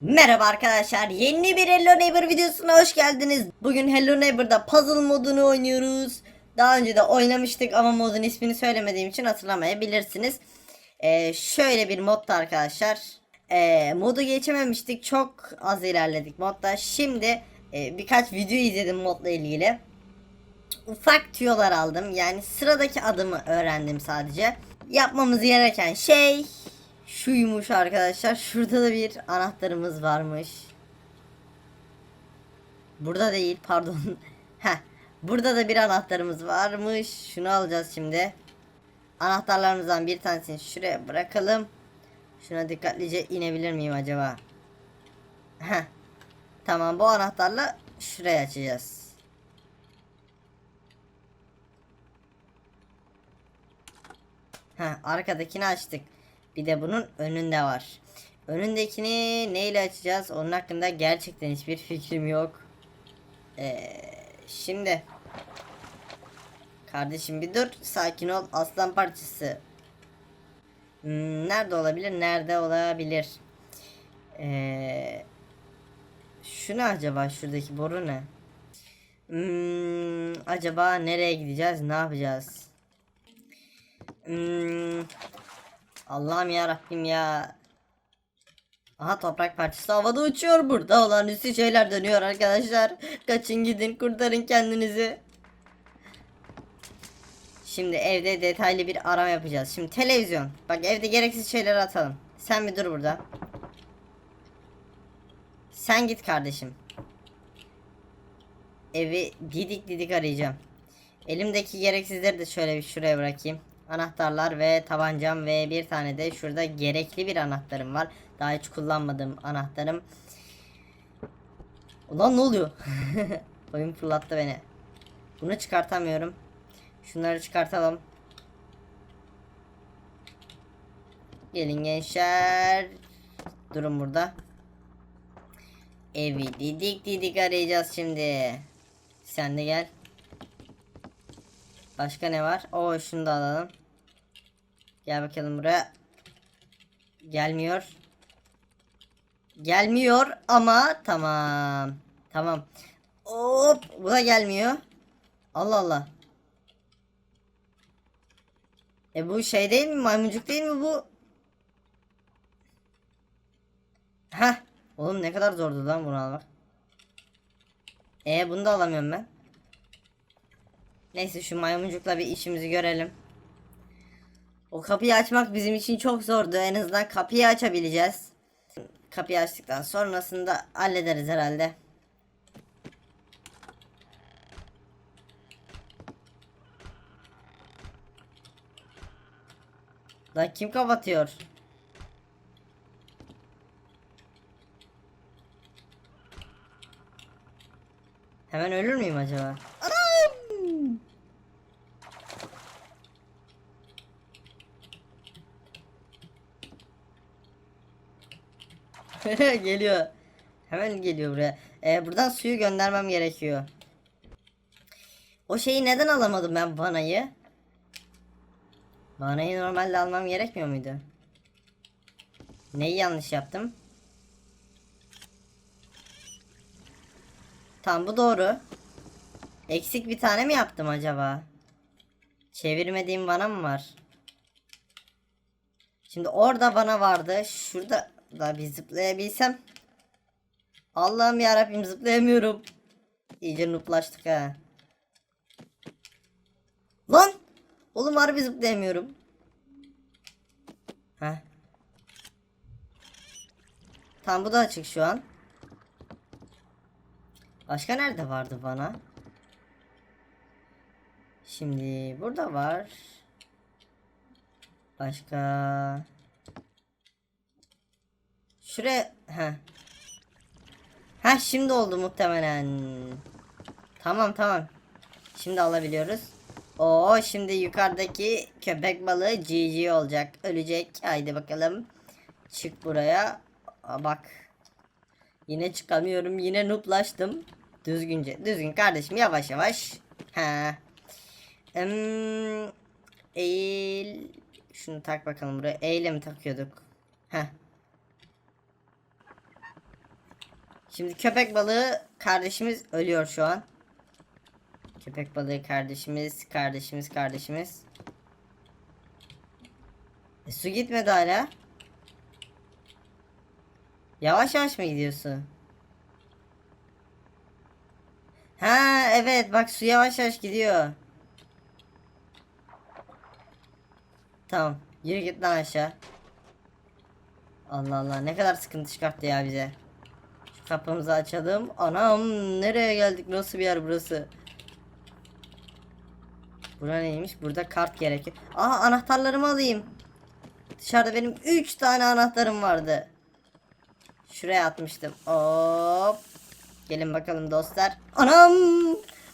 Merhaba arkadaşlar yeni bir Hello Neighbor videosuna hoş geldiniz. Bugün Hello Neighbor'da puzzle modunu oynuyoruz. Daha önce de oynamıştık ama modun ismini söylemediğim için hatırlamayabilirsiniz. Ee, şöyle bir modda arkadaşlar. Ee, modu geçememiştik çok az ilerledik modda. Şimdi e, birkaç video izledim modla ilgili. Ufak tüyolar aldım yani sıradaki adımı öğrendim sadece. Yapmamız gereken şey şuymuş arkadaşlar. Şurada da bir anahtarımız varmış. Burada değil pardon. Heh. Burada da bir anahtarımız varmış. Şunu alacağız şimdi. Anahtarlarımızdan bir tanesini şuraya bırakalım. Şuna dikkatlice inebilir miyim acaba? Heh. Tamam bu anahtarla şurayı açacağız. Heh, arkadakini açtık. Bir de bunun önünde var. Önündekini neyle açacağız? Onun hakkında gerçekten hiçbir fikrim yok. Ee, şimdi kardeşim bir dur sakin ol aslan parçası. Hmm, nerede olabilir? Nerede olabilir? Ee, şu ne acaba şuradaki boru ne? Hmm, acaba nereye gideceğiz? Ne yapacağız? Hmm, Allah'ım ya Rabbim ya. Aha toprak parçası havada uçuyor burada olan üstü şeyler dönüyor arkadaşlar. Kaçın gidin kurtarın kendinizi. Şimdi evde detaylı bir arama yapacağız. Şimdi televizyon. Bak evde gereksiz şeyleri atalım. Sen bir dur burada. Sen git kardeşim. Evi didik didik arayacağım. Elimdeki gereksizleri de şöyle bir şuraya bırakayım. Anahtarlar ve tabancam ve bir tane de şurada gerekli bir anahtarım var. Daha hiç kullanmadığım anahtarım. Ulan ne oluyor? Oyun fırlattı beni. Bunu çıkartamıyorum. Şunları çıkartalım. Gelin gençler. Durun burada. Evi didik didik arayacağız şimdi. Sen de gel. Başka ne var? O şunu da alalım. Gel bakalım buraya. Gelmiyor. Gelmiyor ama tamam. Tamam. Hop bu da gelmiyor. Allah Allah. E bu şey değil mi? Maymuncuk değil mi bu? Heh. Oğlum ne kadar zordu lan bunu almak. E bunu da alamıyorum ben. Neyse şu maymuncukla bir işimizi görelim. O kapıyı açmak bizim için çok zordu. En azından kapıyı açabileceğiz. Kapıyı açtıktan sonrasında hallederiz herhalde. Lan kim kapatıyor? Hemen ölür müyüm acaba? Anam! geliyor. Hemen geliyor buraya. Ee, buradan suyu göndermem gerekiyor. O şeyi neden alamadım ben vanayı? Vanayı normalde almam gerekmiyor muydu? Neyi yanlış yaptım? Tam bu doğru. Eksik bir tane mi yaptım acaba? Çevirmediğim vana mı var? Şimdi orada vana vardı. Şurada da bir zıplayabilsem. Allah'ım ya Rabbim zıplayamıyorum. İyice nuplaştık ha. Lan! Oğlum harbi zıplayamıyorum. Heh. Tam bu da açık şu an. Başka nerede vardı bana? Şimdi burada var. Başka. Şuraya. Ha. Ha şimdi oldu muhtemelen. Tamam tamam. Şimdi alabiliyoruz. Oo şimdi yukarıdaki köpek balığı GG olacak. Ölecek. Haydi bakalım. Çık buraya. Aa, bak. Yine çıkamıyorum. Yine nuplaştım. Düzgünce. Düzgün kardeşim yavaş yavaş. Ha. Hmm, eğil. Şunu tak bakalım buraya. Eğile mi takıyorduk? Heh. Şimdi köpek balığı kardeşimiz ölüyor şu an. Köpek balığı kardeşimiz, kardeşimiz, kardeşimiz. E, su gitmedi hala. Yavaş yavaş mı gidiyorsun? Ha evet bak su yavaş yavaş gidiyor. Tamam. Yürü git lan aşağı. Allah Allah ne kadar sıkıntı çıkarttı ya bize. Kapımızı açalım. Anam nereye geldik? Nasıl bir yer burası? Bura neymiş? Burada kart gerekiyor. Aa anahtarlarımı alayım. Dışarıda benim 3 tane anahtarım vardı. Şuraya atmıştım. Hop. Gelin bakalım dostlar. Anam!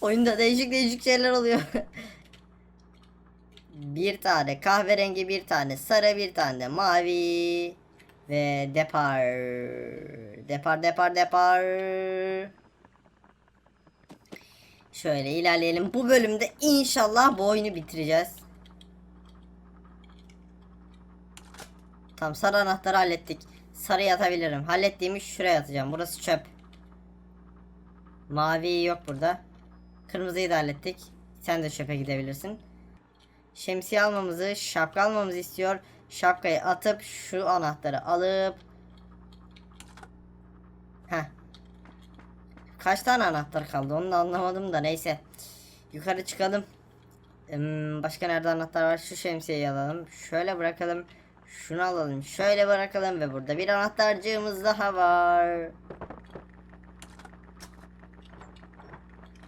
Oyunda değişik değişik şeyler oluyor. bir tane kahverengi, bir tane sarı, bir tane mavi. Ve depar. Depar, depar, depar. Şöyle ilerleyelim. Bu bölümde inşallah bu oyunu bitireceğiz. Tam sarı anahtarı hallettik. Sarı yatabilirim. Hallettiğimi şuraya atacağım. Burası çöp. Mavi yok burada. Kırmızıyı da hallettik. Sen de çöpe gidebilirsin. Şemsiye almamızı, şapka almamızı istiyor. Şapkayı atıp şu anahtarı alıp Heh. Kaç tane anahtar kaldı onu da anlamadım da neyse. Yukarı çıkalım. Başka nerede anahtar var? Şu şemsiyeyi alalım. Şöyle bırakalım. Şunu alalım. Şöyle bırakalım ve burada bir anahtarcığımız daha var.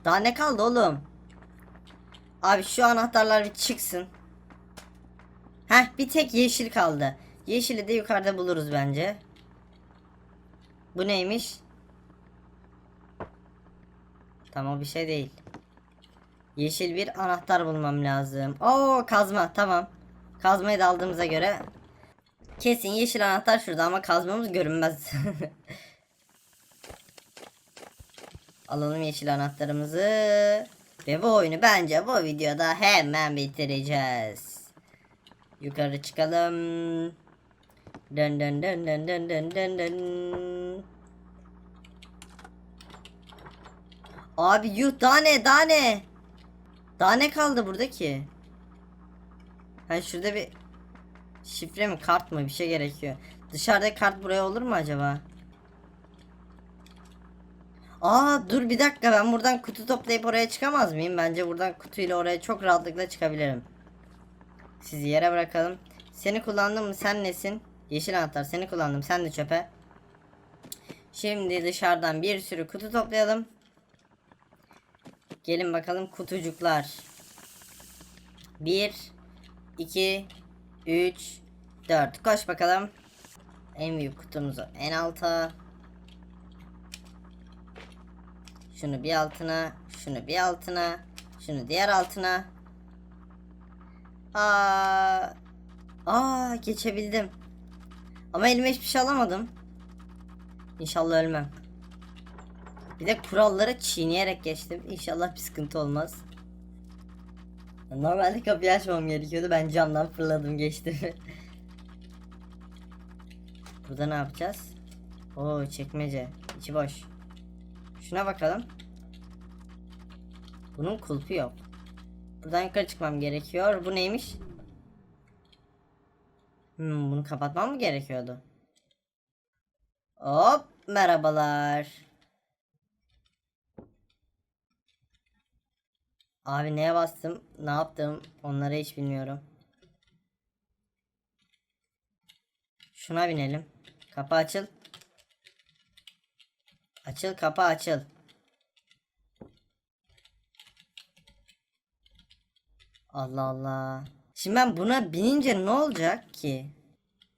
Daha ne kaldı oğlum? Abi şu anahtarlar bir çıksın. Heh bir tek yeşil kaldı. Yeşili de yukarıda buluruz bence. Bu neymiş? Tamam bir şey değil. Yeşil bir anahtar bulmam lazım. Oo kazma tamam. Kazmayı da aldığımıza göre kesin yeşil anahtar şurada ama kazmamız görünmez. Alalım yeşil anahtarımızı. Ve bu oyunu bence bu videoda hemen bitireceğiz. Yukarı çıkalım. Dön dön dön dön dön dön dön dön. Abi yuh daha ne daha ne? Daha ne kaldı burada ki? Ha şurada bir şifre mi kart mı bir şey gerekiyor. Dışarıda kart buraya olur mu acaba? Aa dur bir dakika ben buradan kutu toplayıp oraya çıkamaz mıyım? Bence buradan kutuyla oraya çok rahatlıkla çıkabilirim. Sizi yere bırakalım. Seni kullandım mı sen nesin? Yeşil anahtar seni kullandım sen de çöpe. Şimdi dışarıdan bir sürü kutu toplayalım. Gelin bakalım kutucuklar. 1 2 3 4 Koş bakalım. En büyük kutumuzu en alta. Şunu bir altına, şunu bir altına, şunu diğer altına. Aa, aa geçebildim. Ama elime hiçbir şey alamadım. İnşallah ölmem. Bir de kuralları çiğneyerek geçtim. İnşallah bir sıkıntı olmaz. Normalde kapıyı açmam gerekiyordu. Ben camdan fırladım geçtim. Burada ne yapacağız? Oo çekmece. İçi boş. Şuna bakalım. Bunun kulpu yok. Buradan yukarı çıkmam gerekiyor. Bu neymiş? Hmm, bunu kapatmam mı gerekiyordu? Hop merhabalar. Abi neye bastım? Ne yaptım? Onları hiç bilmiyorum. Şuna binelim. Kapı açıl. Açıl kapı açıl. Allah Allah. Şimdi ben buna binince ne olacak ki?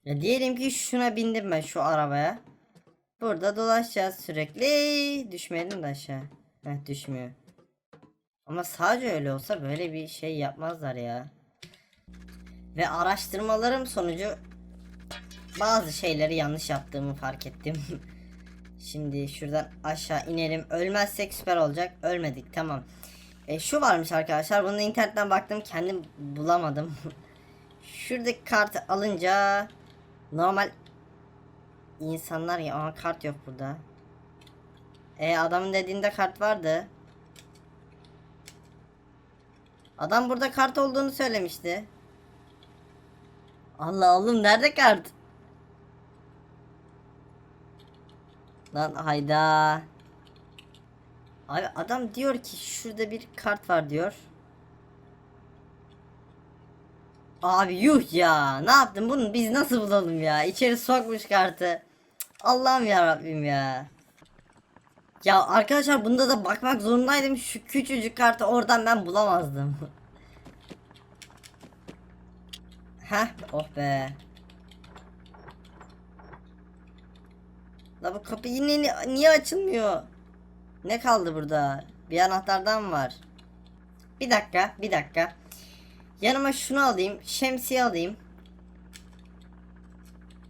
Ya diyelim ki şuna bindim ben şu arabaya. Burada dolaşacağız sürekli. Düşmeyelim de aşağı. Heh düşmüyor. Ama sadece öyle olsa böyle bir şey yapmazlar ya. Ve araştırmalarım sonucu bazı şeyleri yanlış yaptığımı fark ettim. Şimdi şuradan aşağı inelim. Ölmezsek süper olacak. Ölmedik tamam. E, şu varmış arkadaşlar. Bunu internetten baktım. Kendim bulamadım. Şuradaki kartı alınca normal insanlar ya ama kart yok burada. E adamın dediğinde kart vardı. Adam burada kart olduğunu söylemişti. Allah oğlum nerede kart? Lan hayda. Abi adam diyor ki şurada bir kart var diyor. Abi yuh ya. Ne yaptın bunu biz nasıl bulalım ya? İçeri sokmuş kartı. Allah'ım ya Rabbim ya. Ya arkadaşlar bunda da bakmak zorundaydım. Şu küçücük kartı oradan ben bulamazdım. Heh oh be. La bu kapı yine ni- niye açılmıyor? Ne kaldı burada? Bir anahtardan var. Bir dakika, bir dakika. Yanıma şunu alayım, şemsiye alayım.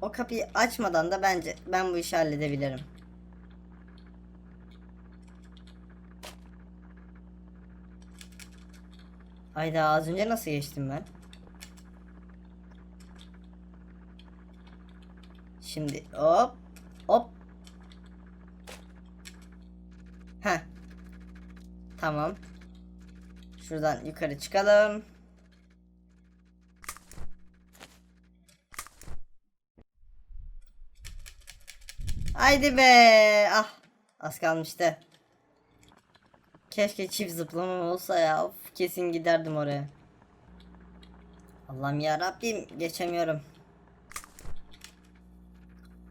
O kapıyı açmadan da bence ben bu işi halledebilirim. Ayda az önce nasıl geçtim ben? Şimdi hop hop. Heh. Tamam. Şuradan yukarı çıkalım. Haydi be. Ah. Az kalmıştı. Keşke çift zıplamam olsa ya. Of, kesin giderdim oraya. Allah'ım ya Rabbim geçemiyorum.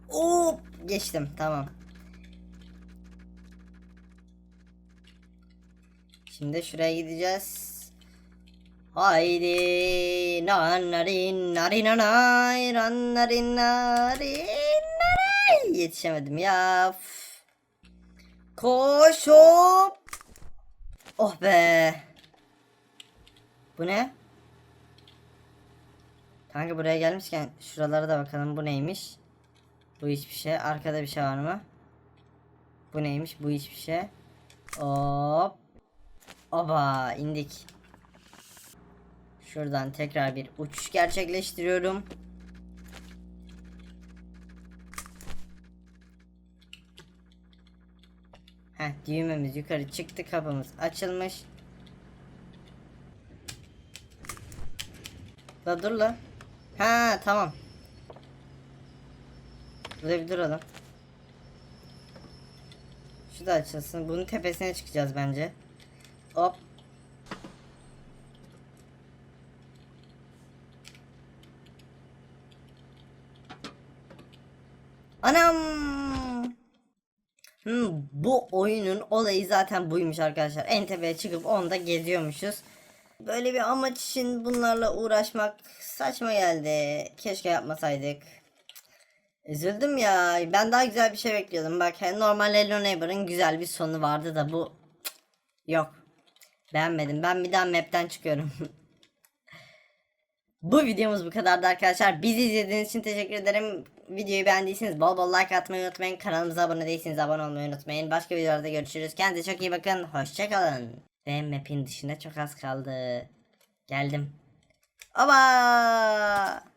Hop geçtim tamam. Şimdi şuraya gideceğiz. Haydi nanarin narinanay nanarin narin naray. Yetişemedim ya. Üf. Koş hop. Oh be. Bu ne? Kanka buraya gelmişken şuralara da bakalım bu neymiş? Bu hiçbir şey. Arkada bir şey var mı? Bu neymiş? Bu hiçbir şey. Hop. Oba indik. Şuradan tekrar bir uçuş gerçekleştiriyorum. Heh düğmemiz yukarı çıktı kapımız açılmış. La dur la. Ha tamam. Burada bir duralım. Şu da açılsın. Bunun tepesine çıkacağız bence. Hop. Anam. Hmm, bu oyunun olayı zaten buymuş arkadaşlar. En tepeye çıkıp onda geziyormuşuz. Böyle bir amaç için bunlarla uğraşmak saçma geldi. Keşke yapmasaydık. Üzüldüm ya. Ben daha güzel bir şey bekliyordum. Bak normal Hello Neighbor'ın güzel bir sonu vardı da bu yok. Beğenmedim. Ben bir daha map'ten çıkıyorum. Bu videomuz bu kadardı arkadaşlar. Bizi izlediğiniz için teşekkür ederim. Videoyu beğendiyseniz bol bol like atmayı unutmayın. Kanalımıza abone değilseniz abone olmayı unutmayın. Başka videolarda görüşürüz. Kendinize çok iyi bakın. Hoşçakalın. Ve map'in dışında çok az kaldı. Geldim. Oba!